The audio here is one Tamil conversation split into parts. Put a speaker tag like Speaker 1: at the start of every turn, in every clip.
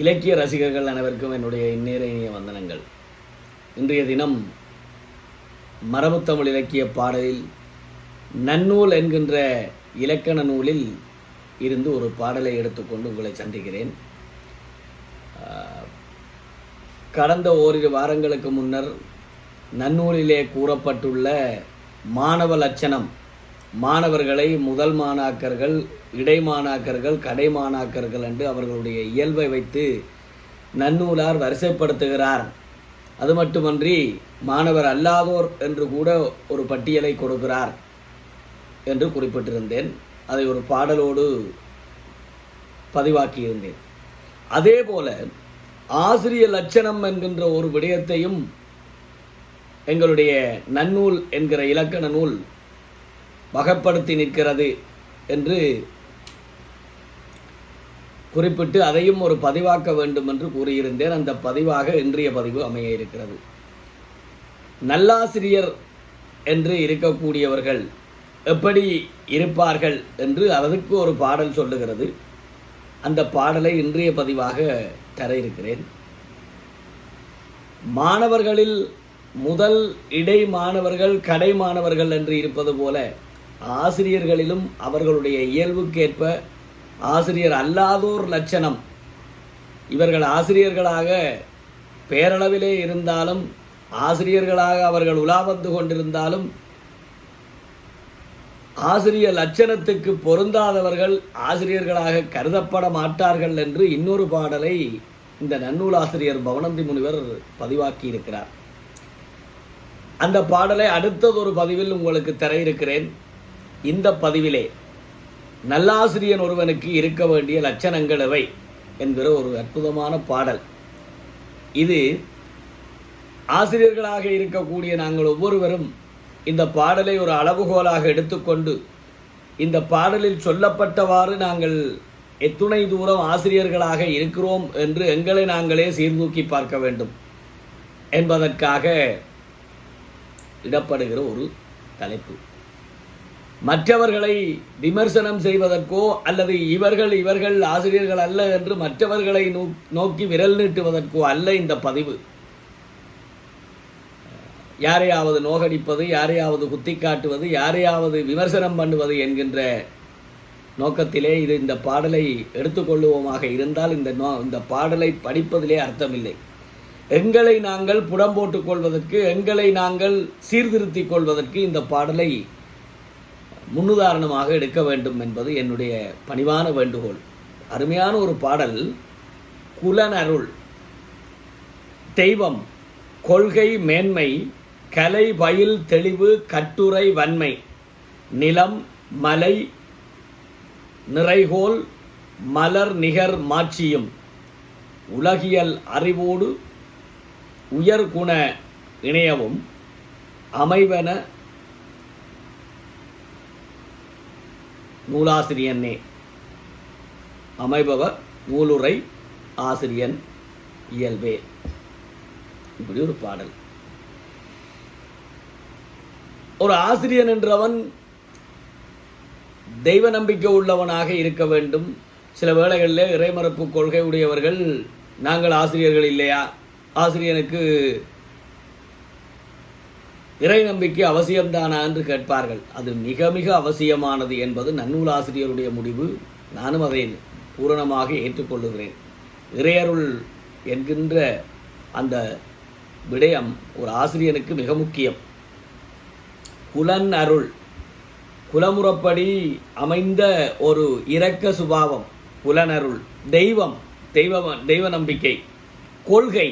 Speaker 1: இலக்கிய ரசிகர்கள் அனைவருக்கும் என்னுடைய இந்நேர இனிய வந்தனங்கள். இன்றைய தினம் மரபுத்தமிழ் இலக்கிய பாடலில் நன்னூல் என்கின்ற இலக்கண நூலில் இருந்து ஒரு பாடலை எடுத்துக்கொண்டு உங்களை சந்திக்கிறேன். கடந்த ஓரிரு வாரங்களுக்கு முன்னர் நன்னூலிலே கூறப்பட்டுள்ள மாணவ லட்சணம் மாணவர்களை முதல் மாணாக்கர்கள் இடைமாணாக்கர்கள் கடைமாணாக்கர்கள் என்று அவர்களுடைய இயல்பை வைத்து நன்னூலார் வரிசைப்படுத்துகிறார். அது மட்டுமன்றி மாணவர் அல்லாதோர் என்று கூட ஒரு பட்டியலை கொடுக்கிறார் என்று குறிப்பிட்டிருந்தேன். அதை ஒரு பாடலோடு பதிவாக்கியிருந்தேன். அதே போல ஆசிரிய லட்சணம் என்கின்ற ஒரு விடயத்தையும் எங்களுடைய நன்னூல் என்கிற இலக்கண நூல் வகைப்படுத்தி நிற்கிறது என்று குறிப்பிட்டு அதையும் ஒரு பதிவாக்க வேண்டும் என்று கூறியிருந்தேன். அந்த பதிவாக இன்றைய பதிவு அமைய இருக்கிறது. நல்லாசிரியர் என்று இருக்கக்கூடியவர்கள் எப்படி இருப்பார்கள் என்று அதற்கு ஒரு பாடல் சொல்லுகிறது. அந்த பாடலை இன்றைய பதிவாக தர இருக்கிறேன். மாணவர்களில் முதல் இடை மாணவர்கள் கடை மாணவர்கள் என்று இருப்பது போல ஆசிரியர்களிலும் அவர்களுடைய இயல்புக்கேற்ப ஆசிரியர் அல்லாதோர் லட்சணம். இவர்கள் ஆசிரியர்களாக பேரளவிலே இருந்தாலும் ஆசிரியர்களாக அவர்கள் உலாவந்து கொண்டிருந்தாலும் ஆசிரியர் லட்சணத்துக்கு பொருந்தாதவர்கள் ஆசிரியர்களாக கருதப்பட மாட்டார்கள் என்று இன்னொரு பாடலை இந்த நன்னூல் ஆசிரியர் பவனந்தி முனிவர் பதிவாக்கி இருக்கிறார் அந்த பாடலை அடுத்ததொரு பதிவில் உங்களுக்கு தர இருக்கிறேன். இந்த பதிவிலே நல்லாசிரியன் ஒருவனுக்கு இருக்க வேண்டிய லட்சணங்கள் எவை என்கிற ஒரு அற்புதமான பாடல். இது ஆசிரியர்களாக இருக்கக்கூடிய நாங்கள் ஒவ்வொருவரும் இந்த பாடலை ஒரு அளவுகோலாக எடுத்துக்கொண்டு இந்த பாடலில் சொல்லப்பட்டவாறு நாங்கள் எத்துணை தூரம் ஆசிரியர்களாக இருக்கிறோம் என்று எங்களை நாங்களே சீர்தூக்கி பார்க்க வேண்டும் என்பதற்காக இடப்படுகிற ஒரு தலைப்பு. மற்றவர்களை விமர்சனம் செய்வதற்கோ அல்லது இவர்கள் இவர்கள் ஆசிரியர்கள் அல்ல என்று மற்றவர்களை நோ- நோக்கி விரல் நீட்டுவதற்கோ அல்ல இந்த பதிவு. யாரையாவது நோகடிப்பது யாரையாவது குத்தி காட்டுவது யாரையாவது விமர்சனம் பண்ணுவது என்கின்ற நோக்கத்திலே இது இந்த பாடலை எடுத்துக்கொள்ளுவோமாக இருந்தால் இந்த நோ இந்த பாடலை படிப்பதிலே அர்த்தமில்லை. எங்களை நாங்கள் புடம் போட்டுக் கொள்வதற்கு எங்களை நாங்கள் சீர்திருத்திக் கொள்வதற்கு இந்த பாடலை முன்னுதாரணமாக எடுக்க வேண்டும் என்பது என்னுடைய பணிவான வேண்டுகோள். அருமையான ஒரு பாடல் குலனருள் தெய்வம் கொள்கை மேன்மை கலை பயில் தெளிவு கட்டுரை வன்மை நிலம் மலை நிறைகோல் மலர் நிகர் மாட்சியும் உலகியல் அறிவோடு உயர்குண இணையவும் அமைவன நூலாசிரியனே அமைபவர் நூலுரை ஆசிரியன் இயல்பே. இப்படி ஒரு பாடல். ஒரு ஆசிரியன் என்றவன் தெய்வ நம்பிக்கை உள்ளவனாக இருக்க வேண்டும். சில வேளைகளில் இறைமறுப்பு கொள்கை உடையவர்கள் நாங்கள் ஆசிரியர்கள் இல்லையா? ஆசிரியனுக்கு இறை நம்பிக்கை அவசியம்தானா என்று கேட்பார்கள். அது மிக மிக அவசியமானது என்பது நன்னூலாசிரியருடைய முடிவு. நானும் அதை பூரணமாக ஏற்றுக்கொள்ளுகிறேன். இறையருள் என்கின்ற அந்த விடயம் ஒரு ஆசிரியனுக்கு மிக முக்கியம். குலன் அருள் குலமுறப்படி அமைந்த ஒரு இரக்க சுபாவம் புலனருள் தெய்வம் தெய்வ தெய்வ நம்பிக்கை கொள்கை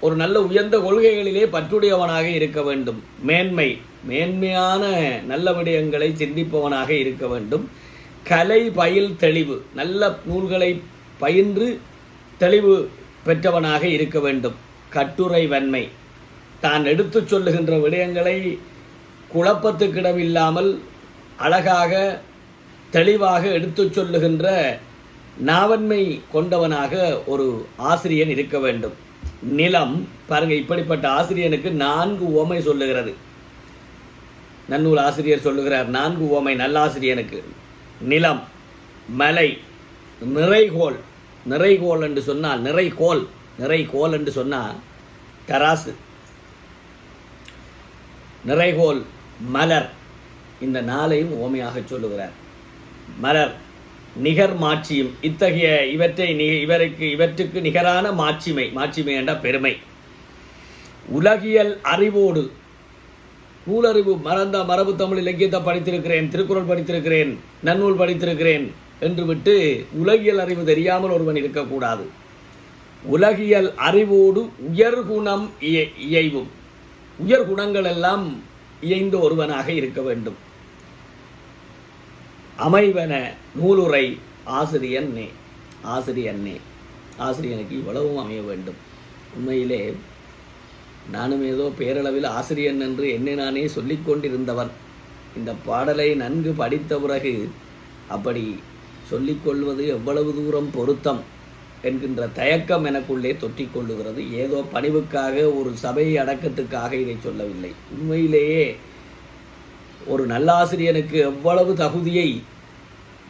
Speaker 1: ஒரு நல்ல உயர்ந்த கொள்கைகளிலே பற்றுடையவனாக இருக்க வேண்டும். மேன்மை மேன்மையான நல்ல விடயங்களை சிந்திப்பவனாக இருக்க வேண்டும். கலை பயில் தெளிவு நல்ல நூல்களை பயின்று தெளிவு பெற்றவனாக இருக்க வேண்டும். கட்டுரை வன்மை தான் எடுத்துச் சொல்லுகின்ற விடயங்களை குழப்பத்துக்கிடமில்லாமல் அழகாக தெளிவாக எடுத்துச் சொல்லுகின்ற நாவன்மை கொண்டவனாக ஒரு ஆசிரியன் இருக்க வேண்டும். நிலம். பாருங்க இப்படிப்பட்ட ஆசிரியனுக்கு நான்கு உவமை சொல்லுகிறது. நன்னூல் ஆசிரியர் சொல்லுகிறார் நான்கு உவமை நல்லாசிரியனுக்கு நிலம் மலை நிறைகோல் நிறைகோல் என்று சொன்னால் நிறைகோல் நிறைகோல் என்று சொன்னால் தராசு. நிறைகோல் மலர். இந்த நாளையும் ஓமையாக சொல்லுகிறார். மலர் நிகர் மாட்சியும் இத்தகைய இவற்றை நி- இவருக்கு இவற்றுக்கு நிகரான மாட்சிமை மாட்சிமை என்ற பெருமை. உலகியல் அறிவோடு நூலறிவு மறந்த மரபு தமிழ் இலக்கியத்தை படித்திருக்கிறேன் திருக்குறள் படித்திருக்கிறேன் நன்னூல் படித்திருக்கிறேன் என்று விட்டு உலகியல் அறிவு தெரியாமல் ஒருவன் இருக்கக்கூடாது. உலகியல் அறிவோடு உயர்குணம் இய- இயைவும் உயர் குணங்கள் எல்லாம் இயைந்த ஒருவனாக இருக்க வேண்டும். அமைவன நூலுரை ஆசிரியன் நே ஆசிரியன்னே. ஆசிரியனுக்கு இவ்வளவும் அமைய வேண்டும். உண்மையிலே நானும் ஏதோ பேரளவில் ஆசிரியன் என்று என்னை நானே சொல்லிக்கொண்டிருந்தவன் இந்த பாடலை நன்கு படித்த பிறகு அப்படி சொல்லிக்கொள்வது எவ்வளவு தூரம் பொருத்தம் என்கின்ற தயக்கம் எனக்குள்ளே தொற்றிக் கொள்ளுகிறது. ஏதோ பணிவுக்காக ஒரு சபை அடக்கத்துக்காக இதை சொல்லவில்லை. உண்மையிலேயே ஒரு நல்லாசிரியனுக்கு எவ்வளவு தகுதியை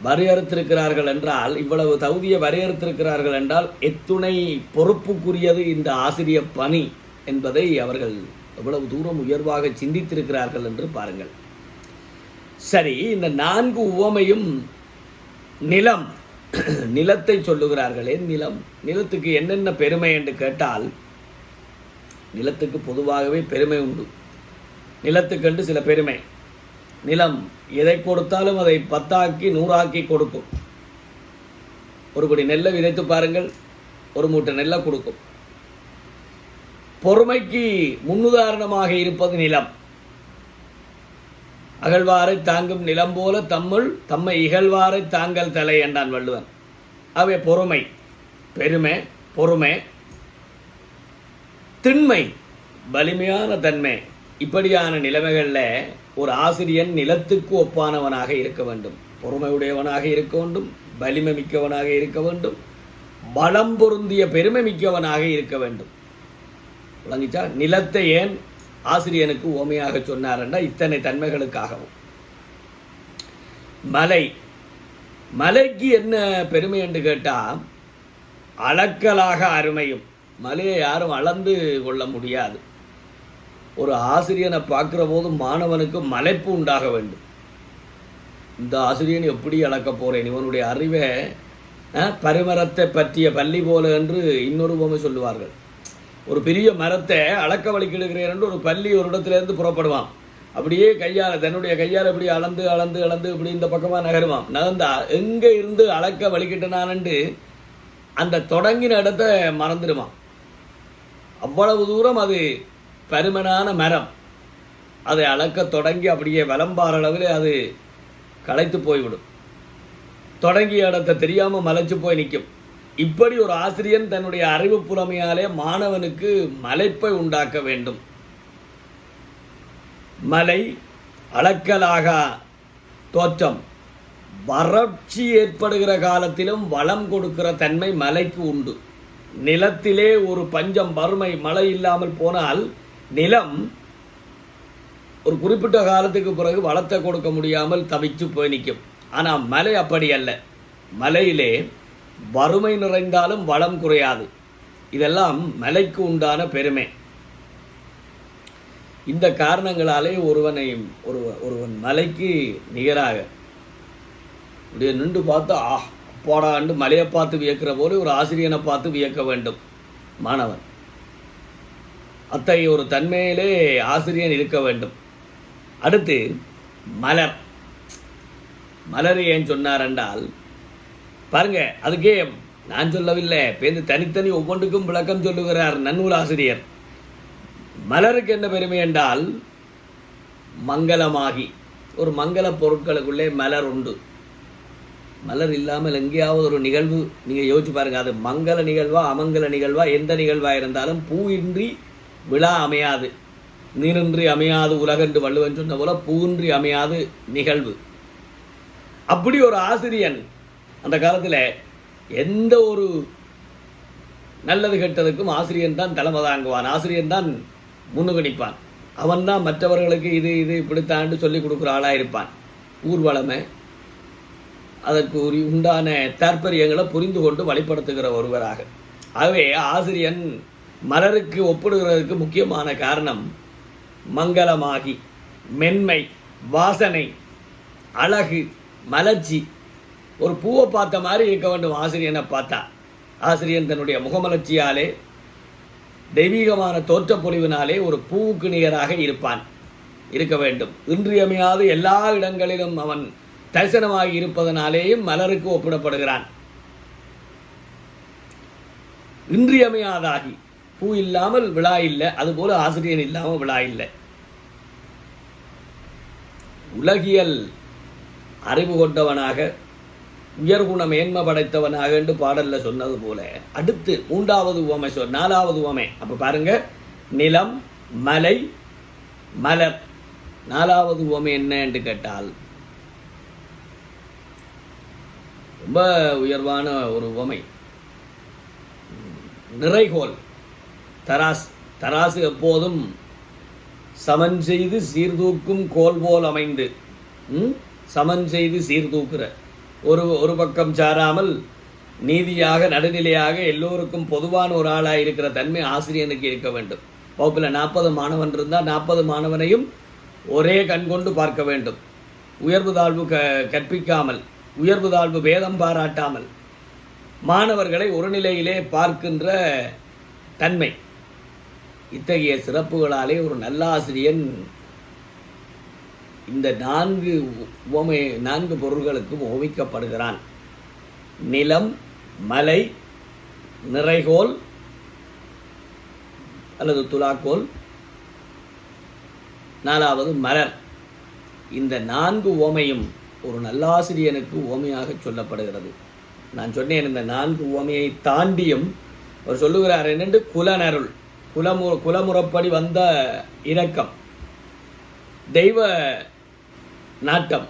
Speaker 1: வரையறுத்திருக்கிறார்கள் என்றால் இவ்வளவு தகுதியை வரையறுத்திருக்கிறார்கள் என்றால் எத்துணை பொறுப்புக்குரியது இந்த ஆசிரிய பணி என்பதை அவர்கள் எவ்வளவு தூரம் உயர்வாக சிந்தித்திருக்கிறார்கள் என்று பாருங்கள். சரி இந்த நான்கு உவமையும் நிலம் நிலத்தை சொல்லுகிறார்களே நிலம் நிலத்துக்கு என்னென்ன பெருமை என்று கேட்டால் நிலத்துக்கு பொதுவாகவே பெருமை உண்டு. நிலத்துக்கென்று சில பெருமை. நிலம் எதை கொடுத்தாலும் அதை பத்தாக்கி நூறாக்கி கொடுக்கும். ஒரு கொடி நெல்லை விதைத்து பாருங்கள் ஒரு மூட்டை நெல்லை கொடுக்கும். பொறுமைக்கு முன்னுதாரணமாக இருப்பது நிலம். அகழ்வாரை தாங்கும் நிலம் போல தம்முள் தம்மை இகழ்வாரை தாங்கல் தலை என்றான் வள்ளுவன். அவை பொறுமை பெருமை பொறுமை. திண்மை வலிமையான தன்மை. இப்படியான நிலைமைகளில் ஒரு ஆசிரியன் நிலத்துக்கு ஒப்பானவனாக இருக்க வேண்டும். பொறுமையுடையவனாக இருக்க வேண்டும். வலிமை மிக்கவனாக இருக்க வேண்டும். பலம் பொருந்திய பெருமை மிக்கவனாக இருக்க வேண்டும். விளங்கிச்சா? நிலத்தை ஏன் ஆசிரியனுக்கு ஓமையாக சொன்னார்ன்றா இத்தனை தன்மைகளுக்காகவும். மலை. மலைக்கு என்ன பெருமை என்று கேட்டால் அளக்கலாக அருமையும். மலையை யாரும் அளந்து கொள்ள முடியாது. ஒரு ஆசிரியனை பார்க்குற போது மாணவனுக்கு மலைப்பு உண்டாக வேண்டும். இந்த ஆசிரியன் எப்படி அளக்க போகிறேன் இவனுடைய அறிவை பரிமரத்தை பற்றிய பள்ளி போல என்று இன்னொரு பொம்மை சொல்லுவார்கள். ஒரு பெரிய மரத்தை அளக்க வலிக்கிடுகிறேன் என்று ஒரு பள்ளி ஒரு இடத்துலேருந்து புறப்படுவான். அப்படியே கையால் தன்னுடைய கையால் இப்படி அளந்து அளந்து அளந்து இப்படி இந்த பக்கமாக நகருவான். நகர்ந்தா எங்கே இருந்து அளக்க வலிக்கிட்டனான்ட்டு அந்த தொடங்கின இடத்த மறந்துடுவான். அவ்வளவு தூரம் அது பருமனான மரம். அதை அளக்க தொடங்கி அப்படியே விளம்பார அளவில் அது களைத்து போய்விடும். தொடங்கிய இடத்தை தெரியாமல் மலைச்சு போய் நிற்கும். இப்படி ஒரு ஆசிரியன் தன்னுடைய அறிவு புலமையாலே மாணவனுக்கு மலைப்பை உண்டாக்க வேண்டும். மலை அளக்கலாக தோற்றம். வறட்சி ஏற்படுகிற காலத்திலும் வளம் கொடுக்கிற தன்மை மலைக்கு உண்டு. நிலத்திலே ஒரு பஞ்சம் வறுமை மழை இல்லாமல் போனால் நிலம் ஒரு குறிப்பிட்ட காலத்துக்கு பிறகு வளத்தை கொடுக்க முடியாமல் தவிச்சு போய் நிற்கும். ஆனால் மலை அப்படி அல்ல. மலையிலே வறுமை நிறைந்தாலும் வளம் குறையாது. இதெல்லாம் மலைக்கு உண்டான பெருமை. இந்த காரணங்களாலே ஒருவனை ஒரு ஒருவன் மலைக்கு நிகராக. இப்படியே நின்று பார்த்து ஆ போடாண்டு மலையை பார்த்து வியக்கிற போல ஒரு ஆசிரியனை பார்த்து வியக்க வேண்டும். மாணவன். அத்தகைய ஒரு தன்மையிலே ஆசிரியன் இருக்க வேண்டும். அடுத்து மலர். மலர் ஏன் சொன்னார் என்றால் பாருங்க அதுக்கே நான் சொல்லவில்லை. பேருந்து தனித்தனி ஒவ்வொன்றுக்கும் விளக்கம் சொல்லுகிறார் நன்னூல் ஆசிரியர். மலருக்கு என்ன பெருமை என்றால் மங்களமாகி. ஒரு மங்கள பொருட்களுக்குள்ளே மலர் உண்டு. மலர் இல்லாமல் எங்கேயாவது ஒரு நிகழ்வு நீங்கள் யோசிச்சு பாருங்கள் அது மங்கள நிகழ்வா அமங்கல நிகழ்வா எந்த நிகழ்வாக இருந்தாலும் பூவின்றி விழா அமையாது. நீரின்றி அமையாது உலகென்று வள்ளுவன் சொன்ன போல பூன்றி அமையாது நிகழ்வு. அப்படி ஒரு ஆசிரியன் அந்த காலத்தில் எந்த ஒரு நல்லது கெட்டதுக்கும் ஆசிரியன் தான் தலைமை தாங்குவான். ஆசிரியன் தான் முன்னுகணிப்பான் நிற்பான். அவன் தான் மற்றவர்களுக்கு இது இது இப்படித்தாண்டு சொல்லி கொடுக்குற ஆளாக இருப்பான். ஊர்வலமை அதற்கு உரி உண்டான தாற்பயங்களை புரிந்து கொண்டு வழிபடுத்துகிற ஒருவராக. ஆகவே ஆசிரியன் மலருக்கு ஒப்பிடுகிறதுக்கு முக்கியமான காரணம் மங்களமாகி மென்மை வாசனை அழகு மலர்ச்சி. ஒரு பூவை பார்த்த மாதிரி இருக்க வேண்டும் ஆசிரியனை பார்த்தா. ஆசிரியன் தன்னுடைய முகமலர்ச்சியாலே தெய்வீகமான தோற்றப்பொழிவினாலே ஒரு பூவுக்கு நிகராக இருப்பான். இருக்க வேண்டும். இன்றியமையாது எல்லா இடங்களிலும் அவன் தரிசனமாகி இருப்பதனாலேயும் மலருக்கு ஒப்பிடப்படுகிறான். இன்றியமையாதாகி பூ இல்லாமல் விழா இல்லை அதுபோல ஆசிரியர் இல்லாமல் விழா இல்லை. உலகியல் அறிவு கொண்டவனாக உயர்குண மேன்மை படைத்தவனாக என்று பாடல்ல சொன்னது போல அடுத்து மூன்றாவது உவமை சொல் நாலாவது உவமை. அப்ப பாருங்க நிலம் மலை மலர். நாலாவது உவமை என்ன என்று கேட்டால் ரொம்ப உயர்வான ஒரு உவமை. நிறைகோல் தராஸ் தராசு எப்போதும் சமன் செய்து சீர்தூக்கும் கோல் போல் அமைந்து ம்? சமன் செய்து சீர்தூக்குற. ஒரு ஒரு பக்கம் சாராமல் நீதியாக நடுநிலையாக எல்லோருக்கும் பொதுவான ஒரு ஆளாக இருக்கிற தன்மை ஆசிரியனுக்கு இருக்க வேண்டும். வகுப்பில் நாற்பது மாணவன் இருந்தால் நாற்பது மாணவனையும் ஒரே கண் கொண்டு பார்க்க வேண்டும். உயர்வு தாழ்வு க கற்பிக்காமல் உயர்வு தாழ்வு வேதம் பாராட்டாமல் மாணவர்களை ஒரு நிலையிலே பார்க்கின்ற தன்மை. இத்தகைய சிறப்புகளாலே ஒரு நல்லாசிரியன் இந்த நான்கு உவமை நான்கு பொருள்களுக்கும் ஓமிக்கப்படுகிறான் நிலம் மலை நிறைகோல் அல்லது துலாக்கோல். நாலாவது மலர். இந்த நான்கு ஓமையும் ஒரு நல்லாசிரியனுக்கு ஓமையாக சொல்லப்படுகிறது. நான் சொன்னேன் இந்த நான்கு ஓமையை தாண்டியும் அவர் சொல்லுகிறார் என்னென்று? குலனருள். குலமு குலமுறப்படி வந்த இரக்கம். தெய்வ நாட்டம்.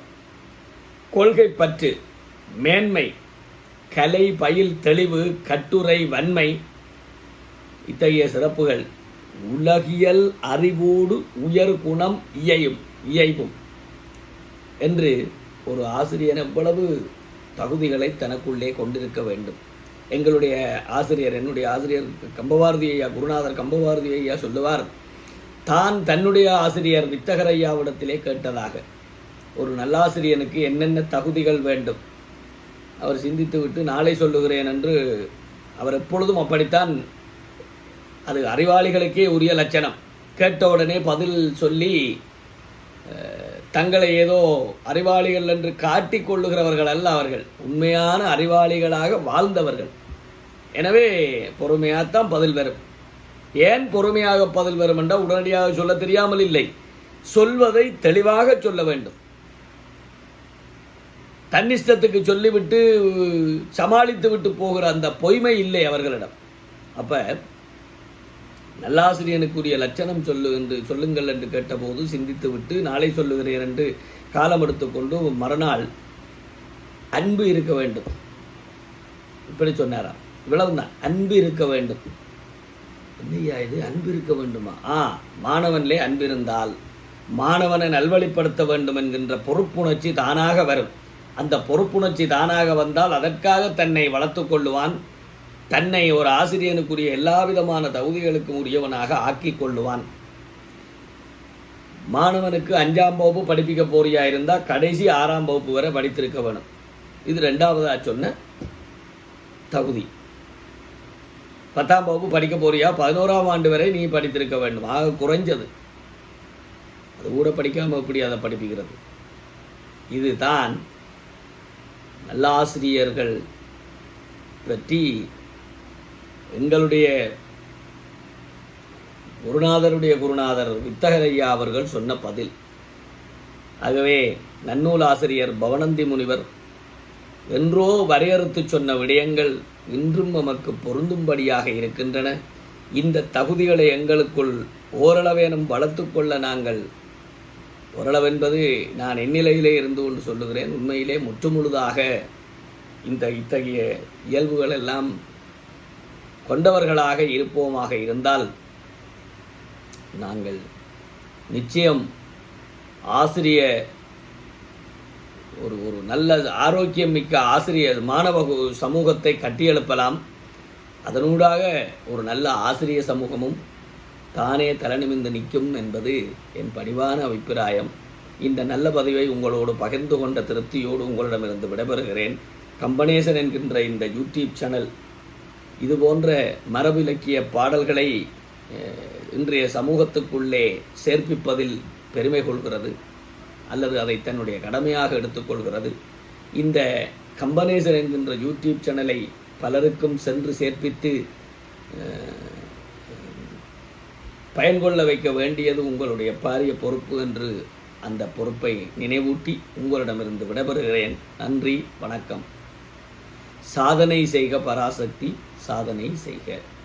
Speaker 1: கொள்கை பற்று மேன்மை கலை பயில் தெளிவு கட்டுரை வன்மை இத்தகைய சிறப்புகள் உலகியல் அறிவோடு உயர் குணம் இயையும் இயைவும் என்று ஒரு ஆசிரியன் எவ்வளவு தகுதிகளை தனக்குள்ளே கொண்டிருக்க வேண்டும். எங்களுடைய ஆசிரியர் என்னுடைய ஆசிரியர் கம்பவாரதி ஐயா குருநாதர் கம்பவாரதி ஐயா சொல்லுவார் தான் தன்னுடைய ஆசிரியர் வித்தகர் ஐயாவிடத்திலே கேட்டதாக. ஒரு நல்லாசிரியனுக்கு என்னென்ன தகுதிகள் வேண்டும்? அவர் சிந்தித்துவிட்டு நாளை சொல்லுகிறேன் என்று அவர் எப்பொழுதும் அப்படித்தான் அது அறிவாளிகளுக்கே உரிய லட்சணம். கேட்ட உடனே பதில் சொல்லி தங்களை ஏதோ அறிவாளிகள் என்று காட்டிக் கொள்ளுகிறவர்கள் அல்ல அவர்கள். உண்மையான அறிவாளிகளாக வாழ்ந்தவர்கள். எனவே பொறுமையாகத்தான் பதில் வரும். ஏன் பொறுமையாக பதில் வரும் என்றால் உடனடியாக சொல்ல தெரியாமல் இல்லை. சொல்வதை தெளிவாக சொல்ல வேண்டும். தன்னிஷ்டத்துக்கு சொல்லிவிட்டு சமாளித்து விட்டு போகிற அந்த பொய்மை இல்லை அவர்களிடம். அப்ப நல்லாசிரியனுக்குரிய லட்சணம் சொல்லு என்று சொல்லுங்கள் என்று கேட்டபோது சிந்தித்து விட்டு நாளை சொல்லுகிறேன் என்று காலம் எடுத்துக்கொண்டு மறுநாள் அன்பு இருக்க வேண்டும். இப்படி சொன்னாராம். இவ்வளவுதான். அன்பு இருக்க வேண்டும். என்னையா இது? அன்பு இருக்க வேண்டுமா? ஆ மாணவனிலே அன்பு இருந்தால் மாணவனை நல்வழிப்படுத்த வேண்டும் என்கின்ற பொறுப்புணர்ச்சி தானாக வரும். அந்த பொறுப்புணர்ச்சி தானாக வந்தால் அதற்காக தன்னை வளர்த்துக் கொள்ளுவான் தன்னை ஒரு ஆசிரியனுக்குரிய எல்லா விதமான தகுதிகளுக்கும் உரியவனாக ஆக்கிக் கொள்ளுவான். மாணவனுக்கு அஞ்சாம் வகுப்பு படிப்பிக்க போறியா இருந்தால் கடைசி ஆறாம் வகுப்பு வரை படித்திருக்க வேணும். இது ரெண்டாவதா சொன்ன தகுதி. பத்தாம் வகுப்பு படிக்க போறியா? பதினோராம் ஆண்டு வரை நீ படித்திருக்க வேண்டும். ஆக குறைஞ்சது. அது கூட படிக்காம எப்படி அதை படிப்பிக்கிறது? இதுதான் நல்லாசிரியர்கள் பற்றி எங்களுடைய குருநாதருடைய குருநாதர் வித்தகரையா அவர்கள் சொன்ன பதில். ஆகவே நன்னூல் ஆசிரியர் பவனந்தி முனிவர் என்றோ வரையறுத்து சொன்ன விடயங்கள் இன்றும் நமக்கு பொருந்தும்படியாக இருக்கின்றன. இந்த தகுதிகளை எங்களுக்குள் ஓரளவேனும் வளர்த்துக்கொள்ள நாங்கள் ஓரளவென்பது நான் எந்நிலையிலே இருந்து கொண்டு சொல்லுகிறேன். உண்மையிலே முற்றுமுழுதாக இந்த இத்தகைய இயல்புகள் எல்லாம் கொண்டவர்களாக இருப்போமாக இருந்தால் நாங்கள் நிச்சயம் ஆசிரிய ஒரு ஒரு நல்ல ஆரோக்கியம் மிக்க ஆசிரியர் மாணவ சமூகத்தை கட்டியெழுப்பலாம். அதனூடாக ஒரு நல்ல ஆசிரியர் சமூகமும் தானே தலைநிமிர்ந்து நிற்கும் என்பது என் பணிவான அபிப்பிராயம். இந்த நல்ல பதிவை உங்களோடு பகிர்ந்து கொண்ட திருப்தியோடு உங்களிடமிருந்து விடைபெறுகிறேன். கம்பனேசன் என்கின்ற இந்த யூடியூப் சேனல் இது போன்ற மரபிலக்கிய பாடல்களை இன்றைய சமூகத்துக்குள்ளே சேர்ப்பிப்பதில் பெருமை கொள்கிறது அல்லது அதை தன்னுடைய கடமையாக எடுத்துக்கொள்கிறது இந்த கம்பனேசர் என்கின்ற யூடியூப் சேனலை பலருக்கும் சென்று சேர்ப்பித்து பயன்கொள்ள வைக்க வேண்டியது உங்களுடைய பாரிய பொறுப்பு என்று அந்த பொறுப்பை நினைவூட்டி உங்களிடமிருந்து விடைபெறுகிறேன். நன்றி வணக்கம். சாதனை செய்க பராசக்தி. சாதனை செய்க.